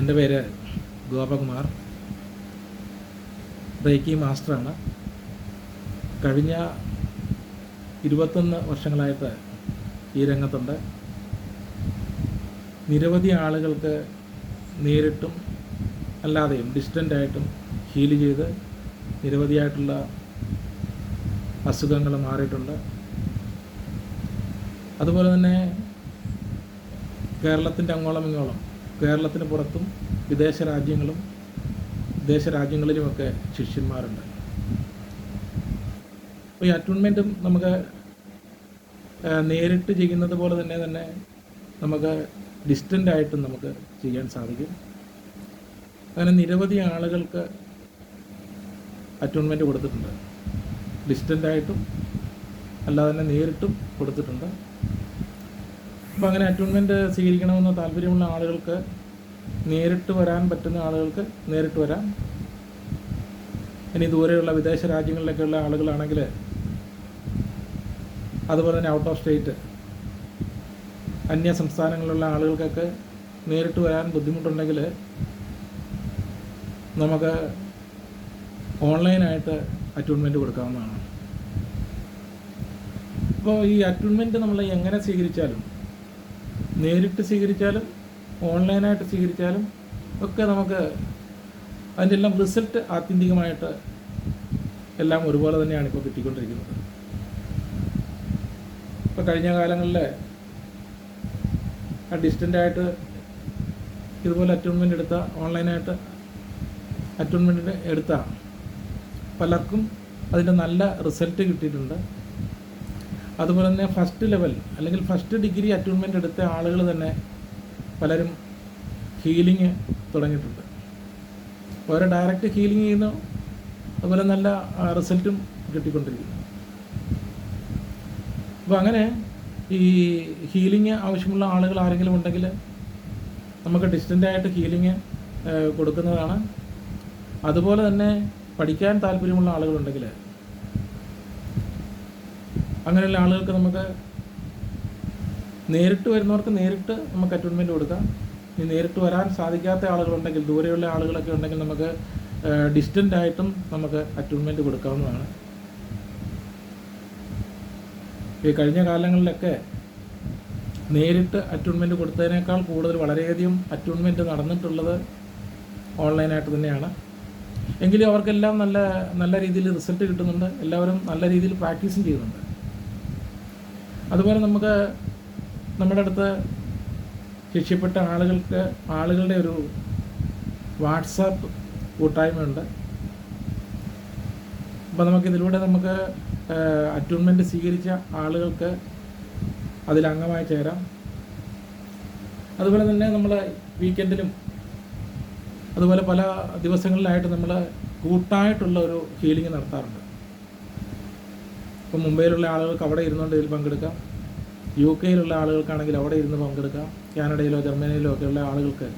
എന്റെ പേര് ഗോപകുമാർ. റേക്കി മാസ്റ്ററാണ്. കഴിഞ്ഞ ഇരുപത്തൊന്ന് വർഷങ്ങളായിട്ട് ഈ രംഗത്തുണ്ട്. നിരവധി ആളുകൾക്ക് നേരിട്ടും അല്ലാതെയും ഡിസ്റ്റന്റായിട്ടും ഹീൽ ചെയ്ത് നിരവധിയായിട്ടുള്ള അസുഖങ്ങൾ മാറിയിട്ടുണ്ട്. അതുപോലെ തന്നെ കേരളത്തിന്റെ അങ്ങോളം ഇങ്ങോളം കേരളത്തിന് പുറത്തും വിദേശ രാജ്യങ്ങളും വിദേശ രാജ്യങ്ങളിലുമൊക്കെ ശിഷ്യന്മാരുണ്ട്. അപ്പോൾ ഈ അറ്റൂൺമെന്റും നമുക്ക് നേരിട്ട് ചെയ്യുന്നത് പോലെ തന്നെ തന്നെ നമുക്ക് ഡിസ്റ്റന്റ് ആയിട്ടും നമുക്ക് ചെയ്യാൻ സാധിക്കും. അങ്ങനെ നിരവധി ആളുകൾക്ക് അറ്റൂൺമെന്റ് കൊടുത്തിട്ടുണ്ട്. ഡിസ്റ്റന്റായിട്ടും അല്ലാതെ തന്നെ നേരിട്ടും കൊടുത്തിട്ടുണ്ട്. അപ്പോൾ അങ്ങനെ അറ്റോൺമെന്റ് സ്വീകരിക്കണമെന്ന് താല്പര്യമുള്ള ആളുകൾക്ക് നേരിട്ട് വരാൻ പറ്റുന്ന ആളുകൾക്ക് നേരിട്ട് വരാം. ഇനി ദൂരെയുള്ള വിദേശ രാജ്യങ്ങളിലൊക്കെയുള്ള ആളുകളാണെങ്കിൽ അതുപോലെ തന്നെ ഔട്ട് ഓഫ് സ്റ്റേറ്റ് അന്യ സംസ്ഥാനങ്ങളിലുള്ള ആളുകൾക്കൊക്കെ നേരിട്ട് വരാൻ ബുദ്ധിമുട്ടുണ്ടെങ്കിൽ നമുക്ക് ഓൺലൈനായിട്ട് അറ്റൂൺമെന്റ് കൊടുക്കാവുന്നതാണ്. അപ്പോൾ ഈ അറ്റൂൺമെന്റ് നമ്മൾ എങ്ങനെ സ്വീകരിച്ചാലും നേരിട്ട് സ്വീകരിച്ചാലും ഓൺലൈനായിട്ട് സ്വീകരിച്ചാലും ഒക്കെ നമുക്ക് അതിന്റെ എല്ലാം റിസൾട്ട് ആത്യന്തികമായിട്ട് എല്ലാം ഒരുപോലെ തന്നെയാണ് ഇപ്പോൾ കിട്ടിക്കൊണ്ടിരിക്കുന്നത്. ഇപ്പോൾ കഴിഞ്ഞ കാലങ്ങളിൽ ഡിസ്റ്റന്റായിട്ട് ഇതുപോലെ അറ്റോൺമെന്റ് എടുത്ത ഓൺലൈനായിട്ട് അറ്റോൺമെന്റ് എടുത്ത പലർക്കും അതിന്റെ നല്ല റിസൾട്ട് കിട്ടിയിട്ടുണ്ട്. അതുപോലെ തന്നെ ഫസ്റ്റ് ലെവൽ അല്ലെങ്കിൽ ഫസ്റ്റ് ഡിഗ്രി അറ്റൂൺമെന്റ് എടുത്ത ആളുകൾ തന്നെ പലരും ഹീലിംഗ് തുടങ്ങിയിട്ടുണ്ട്. ഓരോ ഡയറക്റ്റ് ഹീലിംഗ് ചെയ്യുന്നു. അതുപോലെ നല്ല റിസൾട്ടും കിട്ടിക്കൊണ്ടിരിക്കുന്നു. അപ്പോൾ അങ്ങനെ ഈ ഹീലിംഗ് ആവശ്യമുള്ള ആളുകൾ ആരെങ്കിലും ഉണ്ടെങ്കിൽ നമുക്ക് ഡിസ്റ്റന്റായിട്ട് ഹീലിംഗ് കൊടുക്കുന്നതാണ്. അതുപോലെ തന്നെ പഠിക്കാൻ താല്പര്യമുള്ള ആളുകളുണ്ടെങ്കിൽ അങ്ങനെയുള്ള ആളുകൾക്ക് നമുക്ക് നേരിട്ട് വരുന്നവർക്ക് നേരിട്ട് നമുക്ക് അറ്റോൺമെന്റ് കൊടുക്കാം. ഇനി നേരിട്ട് വരാൻ സാധിക്കാത്ത ആളുകളുണ്ടെങ്കിൽ ദൂരെയുള്ള ആളുകളൊക്കെ ഉണ്ടെങ്കിൽ നമുക്ക് ഡിസ്റ്റന്റ് ആയിട്ടും നമുക്ക് അറ്റോൺമെന്റ് കൊടുക്കാവുന്നതാണ്. ഈ കഴിഞ്ഞ കാലങ്ങളിലൊക്കെ നേരിട്ട് അറ്റോൺമെന്റ് കൊടുത്തതിനേക്കാൾ കൂടുതൽ വളരെയധികം അറ്റോൺമെന്റ് നടന്നിട്ടുള്ളത് ഓൺലൈനായിട്ട് തന്നെയാണ്. എങ്കിലും അവർക്കെല്ലാം നല്ല നല്ല രീതിയിൽ റിസൾട്ട് കിട്ടുന്നുണ്ട്. എല്ലാവരും നല്ല രീതിയിൽ പ്രാക്ടീസും ചെയ്യുന്നുണ്ട്. അതുപോലെ നമുക്ക് നമ്മുടെ അടുത്ത് ശിക്ഷ്യപ്പെട്ട ആളുകൾക്ക് ആളുകളുടെ ഒരു വാട്സാപ്പ് കൂട്ടായ്മയുണ്ട്. അപ്പോൾ നമുക്കിതിലൂടെ നമുക്ക് അറ്റൂൺമെന്റ് സ്വീകരിച്ച ആളുകൾക്ക് അതിൽ അംഗമായി ചേരാം. അതുപോലെ തന്നെ നമ്മൾ വീക്കെൻഡിലും അതുപോലെ പല ദിവസങ്ങളിലായിട്ട് നമ്മൾ കൂട്ടായിട്ടുള്ള ഒരു ഹീലിംഗ് നടത്താറുണ്ട്. ഇപ്പം മുംബൈയിലുള്ള ആളുകൾക്ക് അവിടെ ഇരുന്നുകൊണ്ട് ഇതിൽ പങ്കെടുക്കാം. യു കെയിലുള്ള ആളുകൾക്കാണെങ്കിൽ അവിടെ ഇരുന്ന് പങ്കെടുക്കാം. കാനഡയിലോ ജർമ്മനിയിലോ ഒക്കെയുള്ള ആളുകൾക്ക്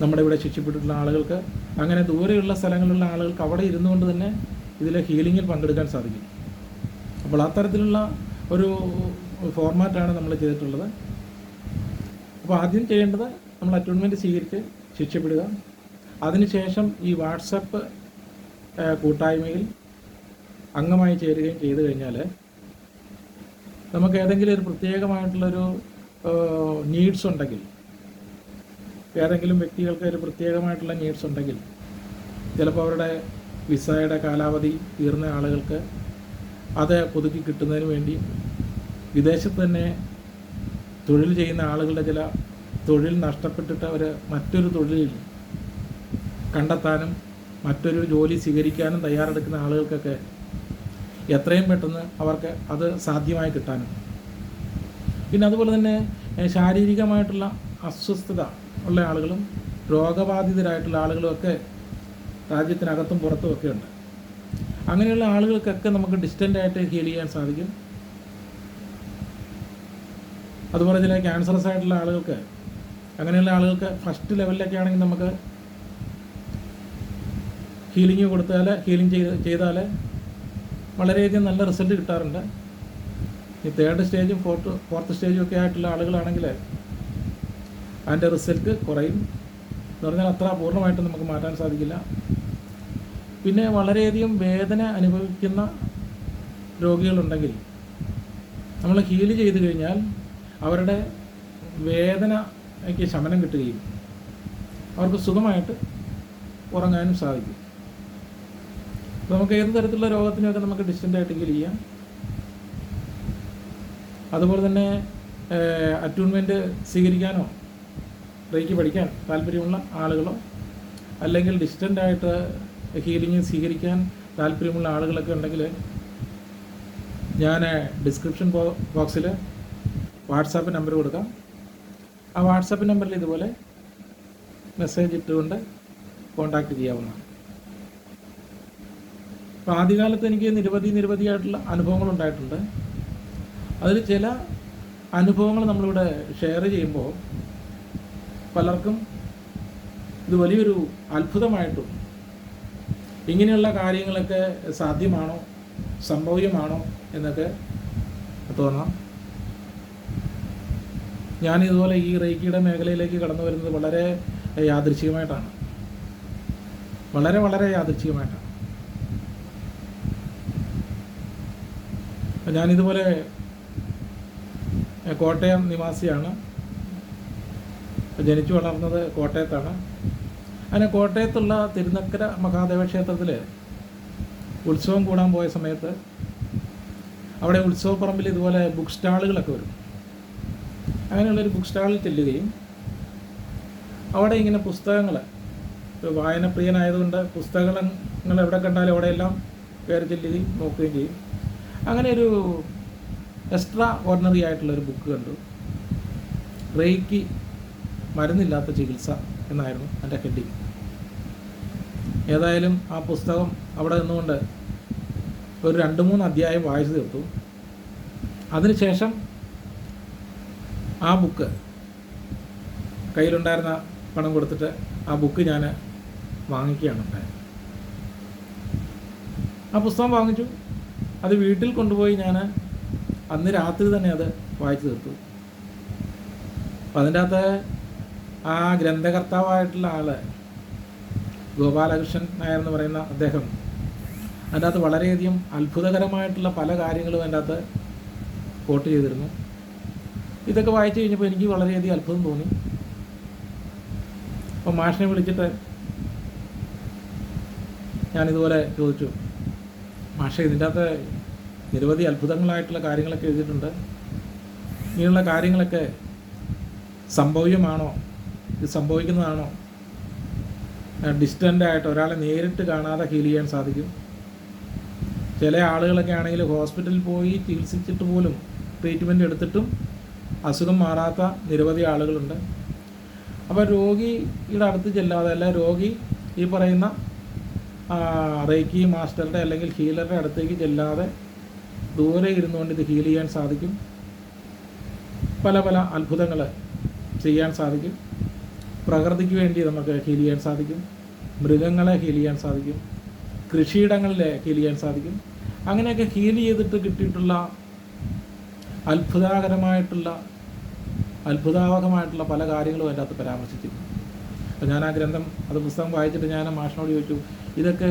നമ്മുടെ ഇവിടെ ശിക്ഷിപ്പെട്ടിട്ടുള്ള ആളുകൾക്ക് അങ്ങനെ ദൂരെയുള്ള സ്ഥലങ്ങളിലുള്ള ആളുകൾക്ക് അവിടെ ഇരുന്നുകൊണ്ട് തന്നെ ഇതിലെ ഹീലിങ്ങിൽ പങ്കെടുക്കാൻ സാധിക്കും. അപ്പോൾ അത്തരത്തിലുള്ള ഒരു ഫോർമാറ്റാണ് നമ്മൾ ചെയ്തിട്ടുള്ളത്. അപ്പോൾ ആദ്യം ചെയ്യേണ്ടത് നമ്മൾ അറ്റോൺമെന്റ് സ്വീകരിച്ച് ശിക്ഷപ്പെടുക അതിനുശേഷം ഈ വാട്സപ്പ് കൂട്ടായ്മയിൽ അംഗമായി ചേരുകയും ചെയ്തു കഴിഞ്ഞാൽ നമുക്ക് ഏതെങ്കിലും ഒരു പ്രത്യേകമായിട്ടുള്ളൊരു നീഡ്സ് ഉണ്ടെങ്കിൽ ഏതെങ്കിലും വ്യക്തികൾക്ക് ഒരു പ്രത്യേകമായിട്ടുള്ള നീഡ്സ് ഉണ്ടെങ്കിൽ ചിലപ്പോൾ അവരുടെ വിസയുടെ കാലാവധി തീർന്ന ആളുകൾക്ക് അത് പുതുക്കി കിട്ടുന്നതിന് വേണ്ടി വിദേശത്ത് തന്നെ തൊഴിൽ ചെയ്യുന്ന ആളുകളുടെ ചില തൊഴിൽ നഷ്ടപ്പെട്ടിട്ട് അവർ മറ്റൊരു തൊഴിലിൽ കണ്ടെത്താനും മറ്റൊരു ജോലി സ്വീകരിക്കാനും തയ്യാറെടുക്കുന്ന ആളുകൾക്കൊക്കെ എത്രയും പെട്ടെന്ന് അവർക്ക് അത് സാധ്യമായി കിട്ടാനും. പിന്നെ അതുപോലെ തന്നെ ശാരീരികമായിട്ടുള്ള അസ്വസ്ഥത ഉള്ള ആളുകളും രോഗബാധിതരായിട്ടുള്ള ആളുകളുമൊക്കെ രാജ്യത്തിനകത്തും പുറത്തും ഒക്കെ ഉണ്ട്. അങ്ങനെയുള്ള ആളുകൾക്കൊക്കെ നമുക്ക് ഡിസ്റ്റന്റ് ആയിട്ട് ഹീൽ ചെയ്യാൻ സാധിക്കും. അതുപോലെ ചില ക്യാൻസറസ് ആയിട്ടുള്ള ആളുകൾക്ക് അങ്ങനെയുള്ള ആളുകൾക്ക് ഫസ്റ്റ് ലെവലിലൊക്കെ ആണെങ്കിൽ നമുക്ക് ഹീലിംഗ് കൊടുത്താൽ ഹീലിംഗ് ചെയ്ത് ചെയ്താൽ വളരെയധികം നല്ല റിസൾട്ട് കിട്ടാറുണ്ട്. ഈ തേർഡ് സ്റ്റേജും ഫോർത്ത് ഫോർത്ത് സ്റ്റേജും ഒക്കെ ആയിട്ടുള്ള ആളുകളാണെങ്കിൽ അതിന്റെ റിസൾട്ട് കുറയും. എന്ന് പറഞ്ഞാൽ അത്ര പൂർണമായിട്ട് നമുക്ക് മാറ്റാൻ സാധിക്കില്ല. പിന്നെ വളരെയധികം വേദന അനുഭവിക്കുന്ന രോഗികളുണ്ടെങ്കിൽ നമ്മൾ ഹീൽ ചെയ്ത് കഴിഞ്ഞാൽ അവരുടെ വേദനയ്ക്ക് ശമനം കിട്ടുകയും അവർക്ക് സുഖമായിട്ട് ഉറങ്ങാനും സാധിക്കും. നമുക്ക് ഏത് തരത്തിലുള്ള രോഗത്തിനൊക്കെ നമുക്ക് ഡിസ്റ്റന്റ് ആയിട്ട് ഹീൽ ചെയ്യാം? അതുപോലെ തന്നെ അറ്റ്യൂൺമെന്റ് സ്വീകരിക്കാനോ റേക്ക് പഠിക്കാൻ താല്പര്യമുള്ള ആളുകളോ അല്ലെങ്കിൽ ഡിസ്റ്റന്റ് ആയിട്ട് ഹീലിംഗ് സ്വീകരിക്കാൻ താല്പര്യമുള്ള ആളുകളൊക്കെ ഉണ്ടെങ്കിൽ ഞാൻ ഡിസ്ക്രിപ്ഷൻ ബോക്സിൽ വാട്സാപ്പ് നമ്പർ കൊടുക്കാം. ആ വാട്സാപ്പ് നമ്പറിൽ ഇതുപോലെ മെസ്സേജ് ഇട്ടുകൊണ്ട് കോൺടാക്റ്റ് ചെയ്യാവുന്നതാണ്. അപ്പോൾ ആദ്യകാലത്ത് എനിക്ക് നിരവധി നിരവധിയായിട്ടുള്ള അനുഭവങ്ങൾ ഉണ്ടായിട്ടുണ്ട്. അതിൽ ചില അനുഭവങ്ങൾ നമ്മളിവിടെ ഷെയർ ചെയ്യുമ്പോൾ പലർക്കും ഇത് വലിയൊരു അത്ഭുതമായിട്ടും ഇങ്ങനെയുള്ള കാര്യങ്ങളൊക്കെ സാധ്യമാണോ സംഭവ്യമാണോ എന്നൊക്കെ തോന്നാം. ഞാൻ ഇതുപോലെ ഈ റേക്കിയുടെ മേഖലയിലേക്ക് കടന്നു വരുന്നത് വളരെ യാദൃശ്ചികമായിട്ടാണ്. വളരെ വളരെ യാദൃച്ഛികമായിട്ടാണ് ഞാനിതുപോലെ കോട്ടയം നിവാസിയാണ്. ജനിച്ചു വളർന്നത് കോട്ടയത്താണ്. അങ്ങനെ കോട്ടയത്തുള്ള തിരുനക്കര മഹാദേവ ക്ഷേത്രത്തിൽ ഉത്സവം കൂടാൻ പോയ സമയത്ത് അവിടെ ഉത്സവപ്പറമ്പിൽ ഇതുപോലെ ബുക്ക് സ്റ്റാളുകളൊക്കെ വരും. അങ്ങനെയുള്ളൊരു ബുക്ക് സ്റ്റാളിൽ ചെല്ലുകയും അവിടെ ഇങ്ങനെ പുസ്തകങ്ങൾ വായനപ്രിയനായതുകൊണ്ട് പുസ്തകങ്ങൾ എവിടെ കണ്ടാലും അവിടെയെല്ലാം കയറി ചെല്ലുകയും നോക്കുകയും ചെയ്യും. അങ്ങനെ ഒരു എക്സ്ട്രാ ഓർഡിനറി ആയിട്ടുള്ള ഒരു ബുക്ക് കണ്ടു. റേക്ക് മരുന്നില്ലാത്ത ചികിത്സ എന്നായിരുന്നു എന്റെ ഹെഡിങ് ഏതായാലും ആ പുസ്തകം അവിടെ നിന്നുകൊണ്ട് ഒരു രണ്ട് മൂന്ന് അധ്യായം വായിച്ചു തീർത്തു. അതിനുശേഷം ആ ബുക്ക് കയ്യിലുണ്ടായിരുന്ന പണം കൊടുത്തിട്ട് ആ ബുക്ക് ഞാൻ വാങ്ങിക്കുകയാണ് ഉണ്ടായത്. ആ പുസ്തകം വാങ്ങിച്ചു. അത് വീട്ടിൽ കൊണ്ടുപോയി ഞാൻ അന്ന് രാത്രി തന്നെ അത് വായിച്ചു തീർത്തു. അപ്പം അതിന്റെ അകത്ത് ആ ഗ്രന്ഥകർത്താവായിട്ടുള്ള ആൾ ഗോപാലകൃഷ്ണൻ നായർ എന്ന് പറയുന്ന അദ്ദേഹം അതിന്റെ അകത്ത് വളരെയധികം അത്ഭുതകരമായിട്ടുള്ള പല കാര്യങ്ങളും അതിന്റെ അകത്ത് കോട്ട് ചെയ്തിരുന്നു. ഇതൊക്കെ വായിച്ചു കഴിഞ്ഞപ്പോൾ എനിക്ക് വളരെയധികം അത്ഭുതം തോന്നി. അപ്പം മാഷിനെ വിളിച്ചിട്ട് ഞാനിതുപോലെ ചോദിച്ചു. മാഷ ഇതിന്റെ അകത്ത് നിരവധി അത്ഭുതങ്ങളായിട്ടുള്ള കാര്യങ്ങളൊക്കെ എഴുതിയിട്ടുണ്ട്. ഇങ്ങനെയുള്ള കാര്യങ്ങളൊക്കെ സംഭവ്യമാണോ? ഇത് സംഭവിക്കുന്നതാണോ? ഡിസ്റ്റന്റ് ആയിട്ട് ഒരാളെ നേരിട്ട് കാണാതെ ഹീൽ ചെയ്യാൻ സാധിക്കും. ചില ആളുകളൊക്കെ ആണെങ്കിൽ ഹോസ്പിറ്റലിൽ പോയി ചികിത്സിച്ചിട്ട് പോലും ട്രീറ്റ്മെന്റ് എടുത്തിട്ടും അസുഖം മാറാത്ത നിരവധി ആളുകളുണ്ട്. അപ്പോൾ രോഗിയുടെ അടുത്ത് ചെല്ലാതെ അല്ല രോഗി ഈ പറയുന്ന റേക്കി മാസ്റ്ററുടെ അല്ലെങ്കിൽ ഹീലറുടെ അടുത്തേക്ക് ചെല്ലാതെ ദൂരെ ഇരുന്നുകൊണ്ട് ഇത് ഹീൽ ചെയ്യാൻ സാധിക്കും. പല പല അത്ഭുതങ്ങൾ ചെയ്യാൻ സാധിക്കും. പ്രകൃതിക്ക് വേണ്ടി നമുക്ക് ഹീൽ ചെയ്യാൻ സാധിക്കും. മൃഗങ്ങളെ ഹീൽ ചെയ്യാൻ സാധിക്കും. കൃഷിയിടങ്ങളിൽ ഹീൽ ചെയ്യാൻ സാധിക്കും. അങ്ങനെയൊക്കെ ഹീൽ ചെയ്തിട്ട് കിട്ടിയിട്ടുള്ള അത്ഭുതകരമായിട്ടുള്ള അത്ഭുതാവഹമായിട്ടുള്ള പല കാര്യങ്ങളും അതിന്റെ അകത്ത് പരാമർശിച്ചിരുന്നു അപ്പോൾ ഞാൻ ആ ഗ്രന്ഥം അത് പുസ്തകം വായിച്ചിട്ട് ഞാൻ മാഷിനോട് ചോദിച്ചു ഇതൊക്കെ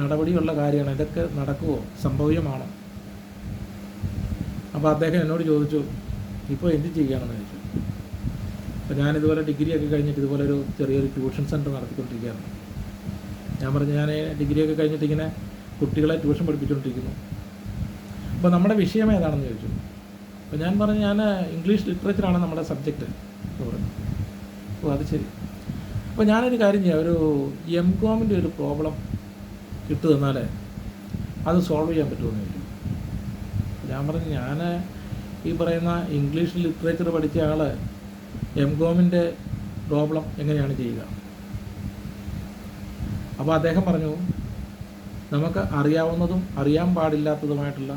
നടപടിയുള്ള കാര്യമാണ് ഇതൊക്കെ നടക്കുമോ സംഭവ്യമാണോ? അപ്പോൾ അദ്ദേഹം എന്നോട് ചോദിച്ചു ഇപ്പോൾ എന്ത് ചെയ്യുകയാണെന്ന് ചോദിച്ചു? അപ്പോൾ ഞാനിതുപോലെ ഡിഗ്രിയൊക്കെ കഴിഞ്ഞിട്ട് ഇതുപോലെ ഒരു ചെറിയൊരു ട്യൂഷൻ സെന്റർ നടത്തിക്കൊണ്ടിരിക്കുകയാണ്. ഞാൻ പറഞ്ഞു ഞാൻ ഡിഗ്രിയൊക്കെ കഴിഞ്ഞിട്ട് ഇങ്ങനെ കുട്ടികളെ ട്യൂഷൻ പഠിപ്പിച്ചുകൊണ്ടിരിക്കുന്നു അപ്പോൾ നമ്മുടെ വിഷയം ഏതാണെന്ന് ചോദിച്ചു. അപ്പോൾ ഞാൻ പറഞ്ഞു ഞാൻ ഇംഗ്ലീഷ് ലിറ്ററേച്ചറാണ് നമ്മുടെ സബ്ജക്റ്റ് എന്ന് പറഞ്ഞു. ഓ അത് ശരി. അപ്പോൾ ഞാനൊരു കാര്യം ചെയ്യാം. ഒരു എം കോമിന്റെ ഒരു പ്രോബ്ലം ഇട്ട് തന്നാൽ അത് സോൾവ് ചെയ്യാൻ പറ്റുമെന്ന് ചോദിച്ചു ഞാൻ പറഞ്ഞു ഞാൻ ഈ പറയുന്ന ഇംഗ്ലീഷ് ലിറ്ററേച്ചർ പഠിച്ച ആൾ എം കോമിന്റെ പ്രോബ്ലം എങ്ങനെയാണ് ചെയ്യുക? അപ്പോൾ അദ്ദേഹം പറഞ്ഞു നമുക്ക് അറിയാവുന്നതും അറിയാൻ പാടില്ലാത്തതുമായിട്ടുള്ള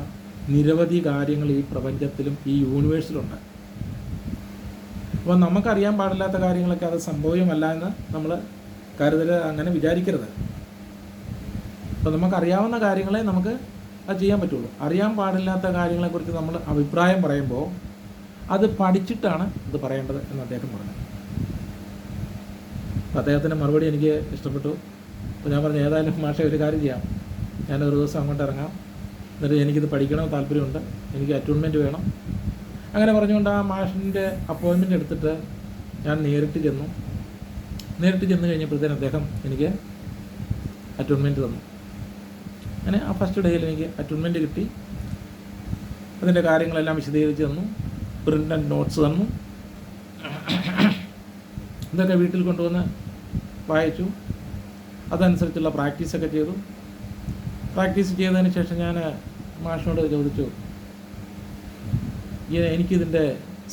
നിരവധി കാര്യങ്ങൾ ഈ പ്രപഞ്ചത്തിലും ഈ യൂണിവേഴ്സിലുണ്ട് അപ്പോൾ നമുക്കറിയാൻ പാടില്ലാത്ത കാര്യങ്ങളൊക്കെ അത് സംഭവ്യമല്ല എന്ന് നമ്മൾ കരുതൽ അങ്ങനെ വിചാരിക്കരുത്. അപ്പോൾ നമുക്കറിയാവുന്ന കാര്യങ്ങളെ നമുക്ക് അത് ചെയ്യാൻ പറ്റുള്ളൂ. അറിയാൻ പാടില്ലാത്ത കാര്യങ്ങളെക്കുറിച്ച് നമ്മൾ അഭിപ്രായം പറയുമ്പോൾ അത് പഠിച്ചിട്ടാണ് ഇത് പറയേണ്ടത് എന്ന് അദ്ദേഹം പറഞ്ഞു. അദ്ദേഹത്തിന്റെ മറുപടി എനിക്ക് ഇഷ്ടപ്പെട്ടു. അപ്പോൾ ഞാൻ പറഞ്ഞു ഏതായാലും മാഷെ ഒരു കാര്യം ചെയ്യാം. ഞാനൊരു ദിവസം അങ്ങോട്ട് ഇറങ്ങാം. എന്നിട്ട് എനിക്കിത് പഠിക്കണം താല്പര്യമുണ്ട്. എനിക്ക് അറ്റൂൺമെന്റ് വേണം. അങ്ങനെ പറഞ്ഞുകൊണ്ട് ആ മാഷിന്റെ അപ്പോയിൻമെന്റ് എടുത്തിട്ട് ഞാൻ നേരിട്ട് ചെന്നു. നേരിട്ട് ചെന്ന് കഴിഞ്ഞപ്പോഴത്തേനും അദ്ദേഹം എനിക്ക് അറ്റോൺമെന്റ് തന്നു. അങ്ങനെ ആ ഫസ്റ്റ് ഡേയിൽ എനിക്ക് അറ്റോൺമെന്റ് കിട്ടി. അതിന്റെ കാര്യങ്ങളെല്ലാം വിശദീകരിച്ച് തന്നു. പ്രിന്റ് ആൻഡ് നോട്ട്സ് തന്നു. ഇതൊക്കെ വീട്ടിൽ കൊണ്ടുവന്ന് വായിച്ചു. അതനുസരിച്ചുള്ള പ്രാക്ടീസൊക്കെ ചെയ്തു. പ്രാക്ടീസ് ചെയ്തതിന് ശേഷം ഞാൻ മാഷിനോട് ചോദിച്ചു "ഈ എനിക്കിതിന്റെ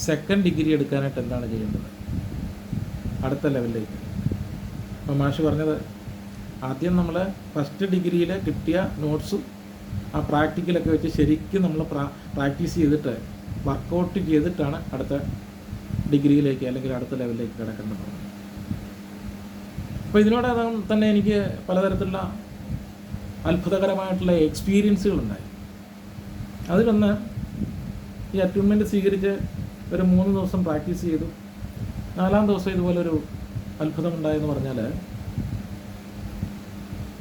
സെക്കൻഡ് ഡിഗ്രി എടുക്കാനായിട്ട് എന്താണ് ചെയ്യേണ്ടത്? അടുത്ത ലെവലിലേക്ക് അപ്പോൾ മാഷ് പറഞ്ഞത് ആദ്യം നമ്മൾ ഫസ്റ്റ് ഡിഗ്രിയിൽ കിട്ടിയ നോട്ട്സും ആ പ്രാക്ടിക്കലൊക്കെ വെച്ച് ശരിക്കും നമ്മൾ പ്രാക്ടീസ് ചെയ്തിട്ട് വർക്കൗട്ട് ചെയ്തിട്ടാണ് അടുത്ത ഡിഗ്രിയിലേക്ക് അല്ലെങ്കിൽ അടുത്ത ലെവലിലേക്ക് കിടക്കേണ്ടത്. അപ്പോൾ ഇതിനോടകം തന്നെ എനിക്ക് പലതരത്തിലുള്ള അത്ഭുതകരമായിട്ടുള്ള എക്സ്പീരിയൻസുകൾ ഉണ്ടായി അതിലൊന്ന് ഈ അറ്റ്യൂൺമെന്റ് സ്വീകരിച്ച് ഒരു മൂന്ന് ദിവസം പ്രാക്ടീസ് ചെയ്തു. നാലാം ദിവസം ഇതുപോലൊരു അത്ഭുതമുണ്ടായെന്ന് പറഞ്ഞാൽ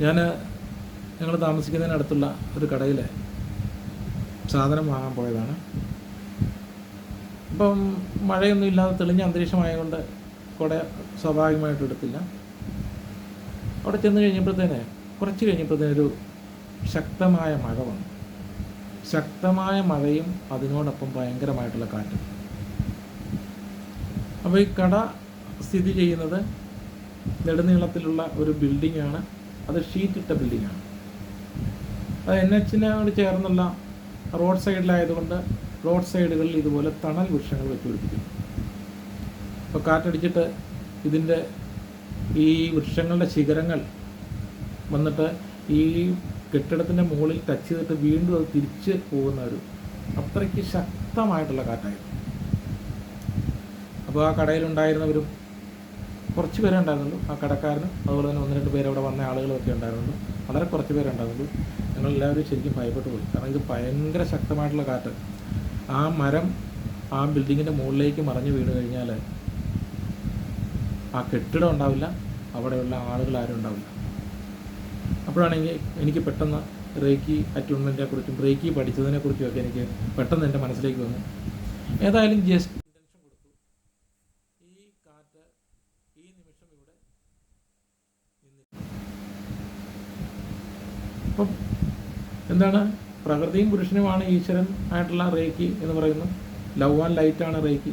ഞാൻ ഞങ്ങൾ താമസിക്കുന്നതിനടുത്തുള്ള ഒരു കടയിൽ സാധനം വാങ്ങാൻ പോയതാണ്. ഇപ്പം മഴയൊന്നും ഇല്ലാതെ തെളിഞ്ഞ അന്തരീക്ഷമായതുകൊണ്ട് കുട സ്വാഭാവികമായിട്ട് എടുത്തില്ല. അവിടെ ചെന്ന് കഴിഞ്ഞപ്പോഴത്തേന് കുറച്ച് കഴിഞ്ഞപ്പോഴത്തേന് ഒരു ശക്തമായ മഴ വന്നു. ശക്തമായ മഴയും അതിനോടൊപ്പം ഭയങ്കരമായിട്ടുള്ള കാറ്റും. അപ്പോൾ ഈ കട സ്ഥിതി ചെയ്യുന്നത് നെടുനീളത്തിലുള്ള ഒരു ബിൽഡിംഗ് ആണ് അത് ഷീറ്റിട്ട ബിൽഡിംഗ് ആണ് അത് എൻ എച്ചിനോട് ചേർന്നുള്ള റോഡ് സൈഡിലായതുകൊണ്ട് റോഡ് സൈഡുകളിൽ ഇതുപോലെ തണൽ വൃക്ഷങ്ങൾ വെച്ചുപിടിപ്പിക്കുന്നു അപ്പോൾ കാറ്റടിച്ചിട്ട് ഇതിന്റെ ഈ വൃക്ഷങ്ങളുടെ ശിഖരങ്ങൾ വന്നിട്ട് ഈ കെട്ടിടത്തിന്റെ മുകളിൽ ടച്ച് ചെയ്തിട്ട് വീണ്ടും അത് തിരിച്ച് പോകുന്ന ഒരു അത്രയ്ക്ക് ശക്തമായിട്ടുള്ള കാറ്റായിരുന്നു. അപ്പോൾ ആ കടയിലുണ്ടായിരുന്നവരും കുറച്ച് പേരേ ഉണ്ടായിരുന്നുള്ളൂ. ആ കടക്കാരനും അതുപോലെ തന്നെ ഒന്ന് രണ്ട് പേര് അവിടെ വന്ന ആളുകളൊക്കെ ഉണ്ടായിരുന്നുള്ളൂ. വളരെ കുറച്ച് ഉണ്ടായിരുന്നുള്ളൂ. ഞങ്ങളെല്ലാവരും ശരിക്കും ഭയപ്പെട്ടു പോയി. കാരണം ഇത് ഭയങ്കര ശക്തമായിട്ടുള്ള കാറ്റ്. ആ മരം ആ ബിൽഡിങ്ങിന്റെ മുകളിലേക്ക് മറിഞ്ഞു വീണ് കഴിഞ്ഞാൽ ആ കെട്ടിടം ഉണ്ടാവില്ല. അവിടെയുള്ള ആളുകൾ ആരും ഉണ്ടാവില്ല. അപ്പോഴാണെങ്കിൽ എനിക്ക് പെട്ടെന്ന് റേക്കി കുറിച്ചും റേക്കി പഠിച്ചതിനെ കുറിച്ചും ഒക്കെ എനിക്ക് പെട്ടെന്ന് എന്റെ മനസ്സിലേക്ക് വന്നു. ഏതായാലും ജസ്റ്റ് അപ്പം എന്താണ്? പ്രകൃതിയും പുരുഷനുമാണ് ഈശ്വരൻ ആയിട്ടുള്ള റേക്കി എന്ന് പറയുന്നത്. ലവ് ആൻഡ് ലൈറ്റാണ് റേക്കി.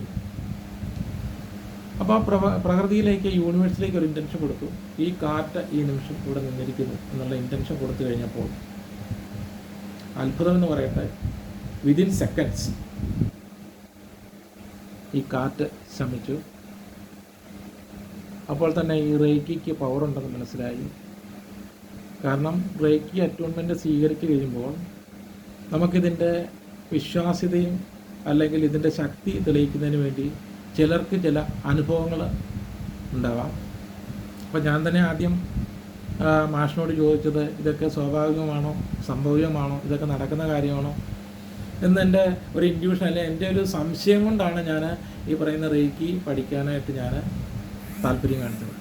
അപ്പോൾ ആ പ്രവ പ്രകൃതിയിലേക്ക് യൂണിവേഴ്സിലേക്ക് ഒരു ഇന്റൻഷൻ കൊടുത്തു. ഈ കാറ്റ് ഈ നിമിഷം ഇവിടെ നിന്നിരിക്കുന്നു എന്നുള്ള ഇന്റൻഷൻ കൊടുത്തു കഴിഞ്ഞപ്പോൾ അത്ഭുതം എന്ന് പറയട്ടെ വിതിൻ സെക്കൻഡ്സ് ഈ കാറ്റ് ശമിച്ചു. അപ്പോൾ തന്നെ ഈ റേക്കിക്ക് പവർ ഉണ്ടെന്ന് മനസ്സിലായി. കാരണം റേക്കി അറ്റൂൺമെന്റ് സ്വീകരിച്ചു കഴിയുമ്പോൾ നമുക്കിതിന്റെ വിശ്വാസ്യതയും അല്ലെങ്കിൽ ഇതിന്റെ ശക്തി തെളിയിക്കുന്നതിന് വേണ്ടി ചിലർക്ക് ചില അനുഭവങ്ങൾ ഉണ്ടാവാം. അപ്പോൾ ഞാൻ തന്നെ ആദ്യം മാഷിനോട് ചോദിച്ചത് ഇതൊക്കെ സ്വാഭാവികമാണോ? സംഭവികമാണോ ഇതൊക്കെ നടക്കുന്ന കാര്യമാണോ? എന്നെന്റെ ഒരു ഇൻഡ്യൂഷൻ അല്ലെ എന്റെ ഒരു സംശയം കൊണ്ടാണ് ഞാൻ ഈ പറയുന്ന റേക്കി പഠിക്കാനായിട്ട് ഞാൻ താല്പര്യം കാണിച്ചത്.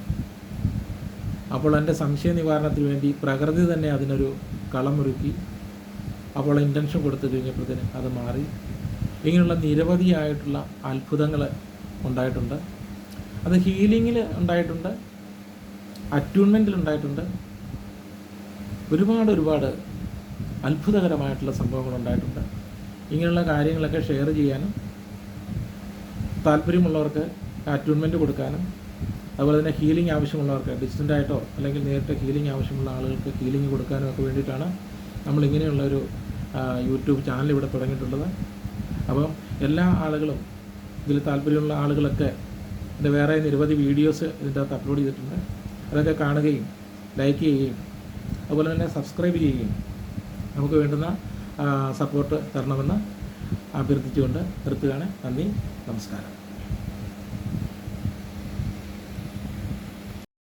അപ്പോൾ എന്റെ സംശയ നിവാരണത്തിന് വേണ്ടി പ്രകൃതി തന്നെ അതിനൊരു കളമൊരുക്കി അപ്പോൾ ഇന്റൻഷൻ കൊടുത്തു കഴിഞ്ഞപ്പോഴത്തേന് അത് മാറി. ഇങ്ങനെയുള്ള നിരവധിയായിട്ടുള്ള അത്ഭുതങ്ങൾ ഉണ്ടായിട്ടുണ്ട്. അത് ഹീലിങ്ങിൽ ഉണ്ടായിട്ടുണ്ട്. അറ്റ്യൂൺമെന്റിൽ ഉണ്ടായിട്ടുണ്ട്. ഒരുപാട് ഒരുപാട് അത്ഭുതകരമായിട്ടുള്ള സംഭവങ്ങൾ ഉണ്ടായിട്ടുണ്ട്. ഇങ്ങനെയുള്ള കാര്യങ്ങളൊക്കെ ഷെയർ ചെയ്യാനും താല്പര്യമുള്ളവർക്ക് അറ്റ്യൂൺമെന്റ് കൊടുക്കാനും അതുപോലെ തന്നെ ഹീലിംഗ് ആവശ്യമുള്ളവർക്ക് ഡിസ്റ്റന്റ് ആയിട്ടോ അല്ലെങ്കിൽ നേരിട്ട് ഹീലിംഗ് ആവശ്യമുള്ള ആളുകൾക്ക് ഹീലിംഗ് കൊടുക്കാനും ഒക്കെ വേണ്ടിയിട്ടാണ് നമ്മൾ ഇങ്ങനെയുള്ള ഒരു യൂട്യൂബ് ചാനൽ ഇവിടെ തുടങ്ങിയിട്ടുള്ളത്. അപ്പം എല്ലാ ആളുകളും ഇതിൽ താല്പര്യമുള്ള ആളുകളൊക്കെ എന്റെ വേറെ നിരവധി വീഡിയോസ് ഇതിന്റെ അകത്ത് അപ്ലോഡ് ചെയ്തിട്ടുണ്ട്. അതൊക്കെ കാണുകയും ലൈക്ക് ചെയ്യുകയും അതുപോലെ തന്നെ സബ്സ്ക്രൈബ് ചെയ്യുകയും നമുക്ക് വേണ്ടുന്ന സപ്പോർട്ട് തരണമെന്ന് അഭ്യർത്ഥിച്ചുകൊണ്ട് നിർത്തുകയാണ്. നന്ദി നമസ്കാരം.